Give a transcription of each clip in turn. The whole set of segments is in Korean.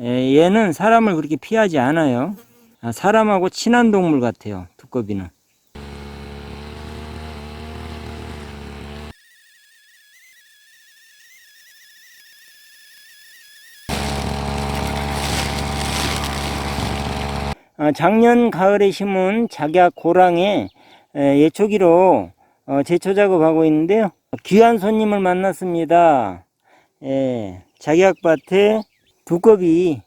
예, 얘는 사람을 그렇게 피하지 않아요. 아, 사람하고 친한 동물 같아요. 두꺼비는. 아, 작년 가을에 심은 작약 고랑에 에, 예초기로 어, 제초 작업하고 있는데요. 귀한 손님을 만났습니다. 예, 작약밭에 두꺼비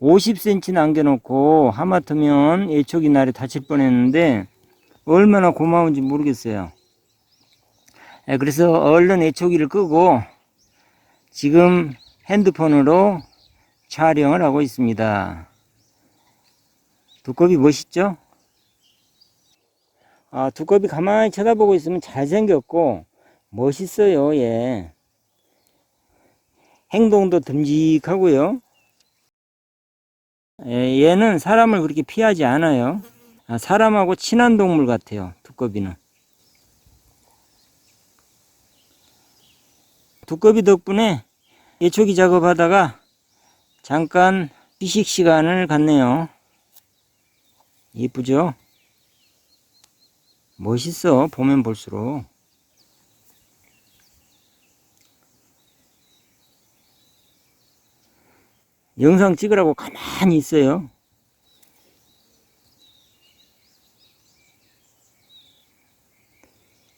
오십 cm 남겨놓고 하마터면 예초기 날에 다칠 뻔했는데 얼마나 고마운지 모르겠어요. 예, 그래서 얼른 애초기를 끄고 지금 핸드폰으로 촬영을 하고 있습니다. 두꺼비 멋있죠? 아, 두꺼비 가만히 쳐다보고 있으면 잘생겼고 멋있어요, 얘. 행동도 듬직하고요. 예, 얘는 사람을 그렇게 피하지 않아요. 아, 사람하고 친한 동물 같아요, 두꺼비는. 두꺼비 덕분에 예초기 작업하다가 잠깐 휴식 시간을 갖네요. 이쁘죠? 멋있어, 보면 볼수록. 영상 찍으라고 가만히 있어요.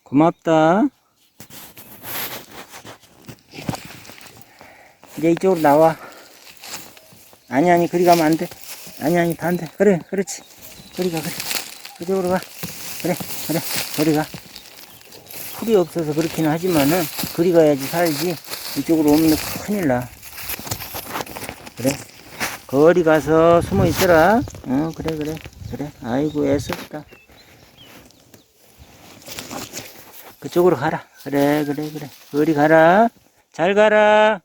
고맙다. 이제 이쪽으로 나와. 아니, 아니, 그리 가면 안 돼. 아니, 아니, 반대. 그래, 그렇지. 그리 가, 그래. 그쪽으로 가. 그래, 그래, 그리 가. 풀이 없어서 그렇기는 하지만은, 그리 가야지 살지. 이쪽으로 오면 큰일 나. 그래. 거리 가서 숨어 있어라. 어, 그래, 그래, 그래. 아이고, 애썼다. 그쪽으로 가라. 그래, 그래, 그래. 거리 가라. 잘 가라.